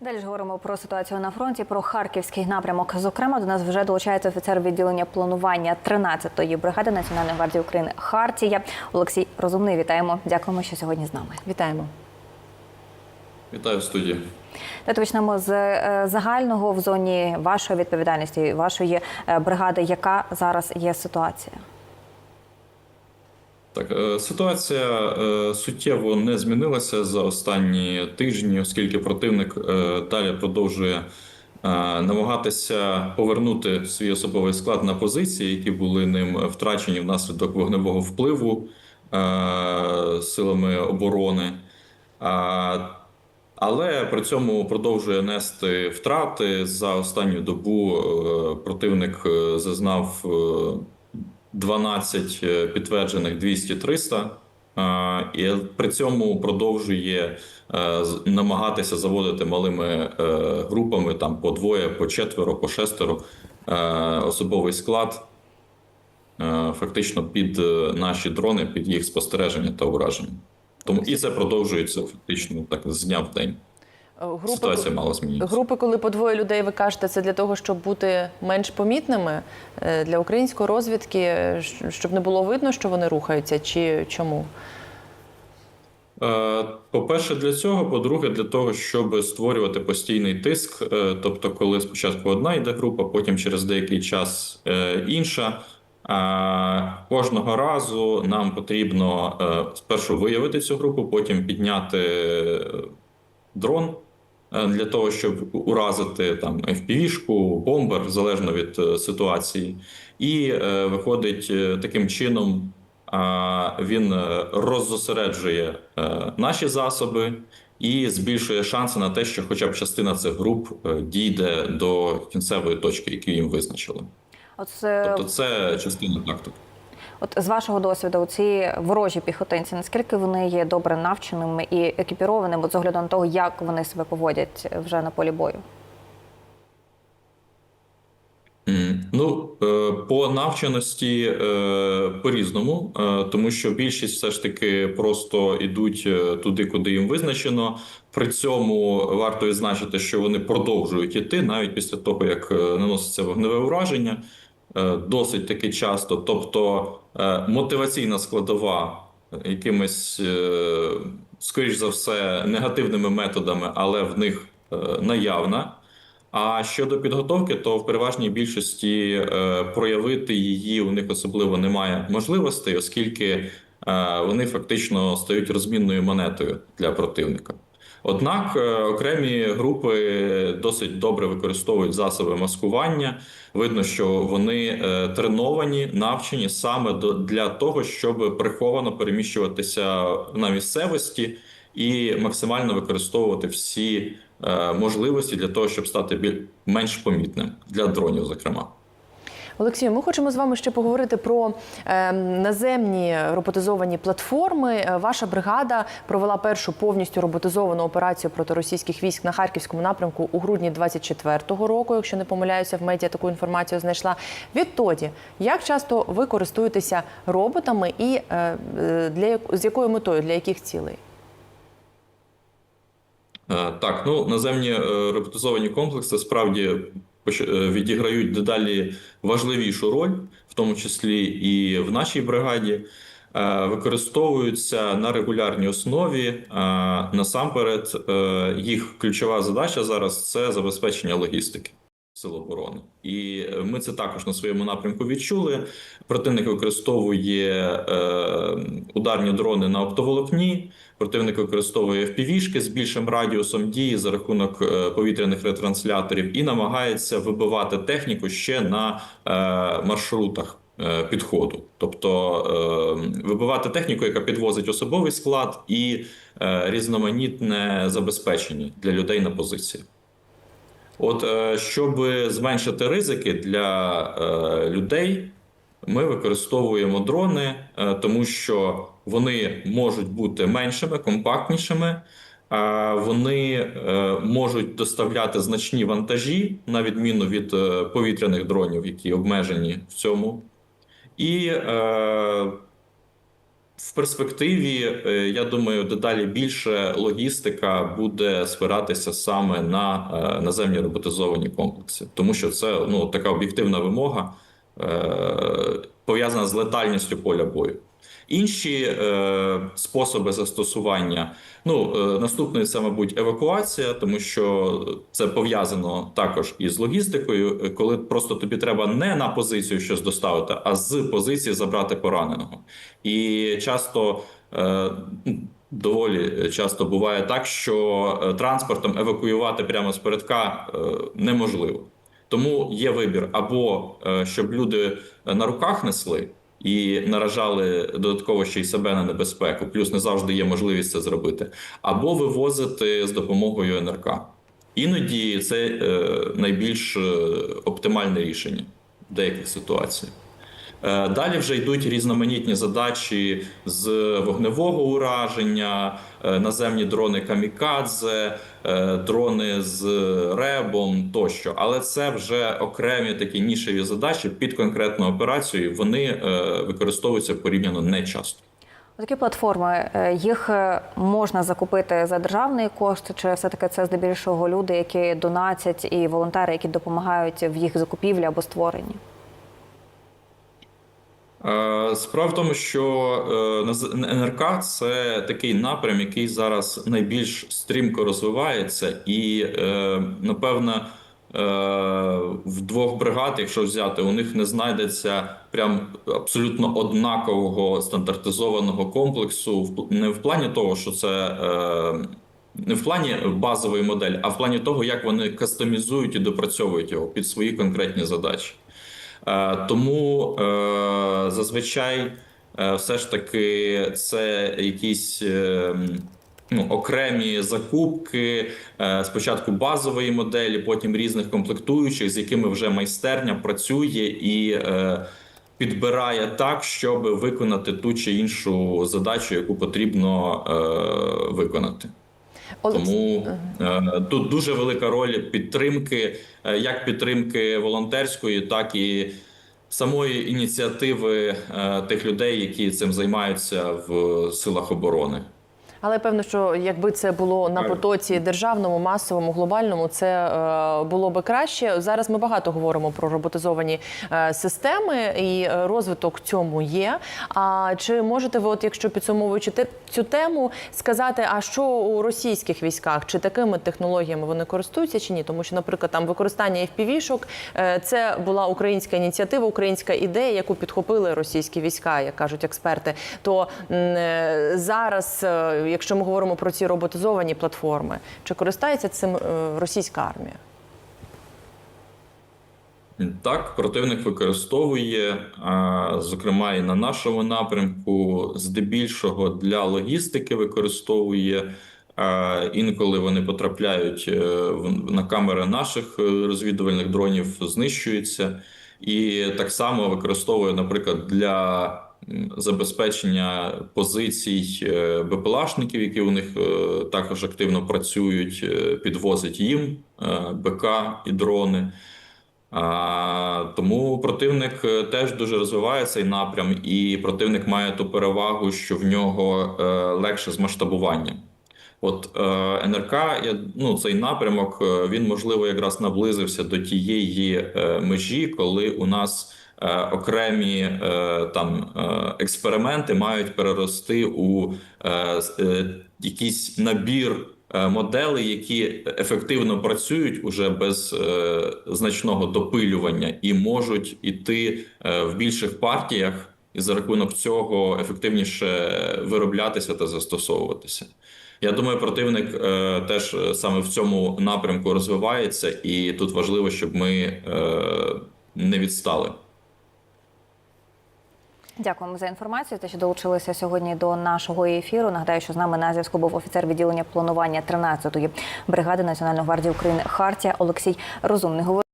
Далі ж говоримо про ситуацію на фронті, про харківський напрямок. Зокрема, до нас вже долучається офіцер відділення планування 13-ї бригади Національної гвардії України Хартія. Олексій Розумний. Вітаємо. Дякуємо, що сьогодні з нами. Вітаємо. Вітаю в студії. Давайте почнемо з е, загального в зоні вашої відповідальності, вашої е, бригади. Яка зараз є ситуація? Так, е, ситуація е, суттєво не змінилася за останні тижні, оскільки противник е, далі продовжує намагатися повернути свій особовий склад на позиції, які були ним втрачені внаслідок вогневого впливу силами оборони. Але при цьому продовжує нести втрати за останню добу. Противник зазнав 12 е, підтверджених 200-300, е, і при цьому продовжує е, намагатися заводити малими групами там по двоє, по четверо, по шестеро особовий склад. Фактично під наші дрони, під їх спостереження та ураження. Тому і це продовжується фактично так з дня в день. Групи, Ситуація мало змінюється. групи, коли по двоє людей ви кажете, це для того, щоб бути менш помітними е, для української розвідки, е, щоб не було видно, що вони рухаються, чи чому? Е, По-перше, для цього, по-друге, для того, щоб створювати постійний тиск. Тобто, коли спочатку одна йде група, потім через деякий час інша. Кожного разу нам потрібно спершу виявити цю групу, потім підняти дрон для того, щоб уразити там FPV-шку, бомбер, залежно від е, ситуації, і е, виходить е, таким чином. Він е, роззосереджує е, наші засоби і збільшує шанси на те, що хоча б частина цих груп е, дійде до кінцевої точки, яку їм визначили. От, е, Тобто, це частина тактики. От з вашого досвіду, ці ворожі піхотинці, наскільки вони є добре навченими і екіпірованими з огляду на того, як вони себе поводять вже на полі бою? Ну, е, по навченості е, по-різному, е, тому що більшість все ж таки просто йдуть туди, куди їм визначено. При цьому варто відзначити, що вони продовжують іти навіть після того, як наноситься вогневе ураження, е, досить таки часто. Тобто е, мотиваційна складова якимись, е, скоріш за все, негативними методами, але в них е, наявна. А щодо підготовки, то в переважній більшості е, проявити її у них особливо немає можливостей, оскільки е, вони фактично стають розмінною монетою для противника. Однак е, окремі групи досить добре використовують засоби маскування. Видно, що вони е, треновані, навчені саме для того, щоб приховано переміщуватися на місцевості і максимально використовувати всі е, можливості для того, щоб стати біль- менш помітним для дронів, зокрема. Олексію, ми хочемо з вами ще поговорити про е, наземні роботизовані платформи. Е, Ваша бригада провела першу повністю роботизовану операцію проти російських військ на харківському напрямку у грудні 24-го року. Якщо не помиляюся, в медіа таку інформацію знайшла. Відтоді, як часто ви користуєтеся роботами і е, для з якою метою, для яких цілей? Е, Так, ну наземні роботизовані комплекси справді відіграють дедалі важливішу роль, в тому числі і в нашій бригаді. Е, Використовуються на регулярній основі. Е, Насамперед, е, їх ключова задача зараз це забезпечення логістики сил оборони, і е, ми це також на своєму напрямку відчули. Противник використовує е, ударні дрони на оптоволокні. Противник використовує FPV-шки з більшим радіусом дії за рахунок е, повітряних ретрансляторів і намагається вибивати техніку ще на е, маршрутах е, підходу, тобто вибивати техніку, яка підвозить особовий склад і різноманітне забезпечення для людей на позиції. От е, щоб зменшити ризики для е, людей, ми використовуємо дрони, е, тому що вони можуть бути меншими, компактнішими. Вони можуть доставляти значні вантажі, на відміну від повітряних дронів, які обмежені в цьому. І в перспективі, е, я думаю, дедалі більше логістика буде спиратися саме на е, наземні роботизовані комплекси, тому що це ну така об'єктивна вимога е, пов'язана з летальністю поля бою. Інші е, способи застосування. Ну, е, наступний це, мабуть, евакуація, тому що це пов'язано також із логістикою, е, коли просто тобі треба не на позицію щось доставити, а з позиції забрати пораненого. І часто е, доволі часто буває так, що е, транспортом евакуювати прямо з передка е, неможливо. Тому є вибір або е, щоб люди на руках несли і наражали додатково ще й себе на небезпеку, плюс не завжди є можливість це зробити, або вивозити з допомогою НРК. Іноді це е, найбільш е, оптимальне рішення в деяких ситуаціях. Е, Далі вже йдуть різноманітні задачі з вогневого ураження, е, наземні дрони камікадзе, е, дрони з ребом тощо. Але це вже окремі такі нішеві задачі під конкретну операцію. Вони використовуються порівняно не часто. Такі платформи їх можна закупити за державний кошт, чи все-таки це здебільшого люди, які донатять, і волонтери, які допомагають в їх закупівлі або створенні? Е, Справа в тому, що е, НРК це такий напрям, який зараз найбільш стрімко розвивається, і е, напевно в двох бригад, якщо взяти, у них не знайдеться прям абсолютно однакового стандартизованого комплексу, не в плані того, що це. Не в плані базової моделі, а в плані того, як вони кастомізують і допрацьовують його під свої конкретні задачі. Тому зазвичай е, все ж таки це якісь е, ну, окремі закупки, е, спочатку базової моделі, потім різних комплектуючих, з якими вже майстерня працює і підбирає так, щоб виконати ту чи іншу задачу, яку потрібно е, виконати. Тому е, тут дуже велика роль підтримки, е, як підтримки волонтерської, так і самої ініціативи е, тих людей, які цим займаються в силах оборони. Але певно, що якби це було на потоці державному, масовому, глобальному, це е, було би краще. Зараз ми багато говоримо про роботизовані е, системи, і е, розвиток цьому є. А чи можете ви, от якщо підсумовуючи те- цю тему, сказати, а що у російських військах, чи такими технологіями вони користуються чи ні? Тому що, наприклад, там використання FPV-шок це була українська ініціатива, українська ідея, яку підхопили російські війська, як кажуть експерти. То зараз, якщо ми говоримо про ці роботизовані платформи, чи користається цим е, російська армія? Так, противник використовує, зокрема, і на нашому напрямку, здебільшого для логістики використовує. Інколи вони потрапляють е, на камери наших е, розвідувальних дронів, знищуються, і так само використовує, наприклад, для забезпечення позицій е, БПЛАшників, які у них е, також активно працюють, е, підвозить їм БК і дрони. Тому противник теж дуже розвиває цей напрям, і противник має ту перевагу, що в нього легше з масштабуванням. От НРК, ну, цей напрямок, він можливо якраз наблизився до тієї межі, коли у нас окремі е, там е, експерименти мають перерости у е, е, якийсь набір е, моделей, які ефективно працюють уже без е, значного допилювання і можуть іти е, в більших партіях, і за рахунок цього ефективніше вироблятися та застосовуватися. Я думаю, противник е, теж е, саме в цьому напрямку розвивається, і тут важливо, щоб ми е, не відстали. Дякуємо за інформацію. Те, що долучилися сьогодні до нашого ефіру. Нагадаю, що з нами на зв'язку був офіцер відділення планування 13-ї бригади Національної гвардії України Хартія Олексій Розумний.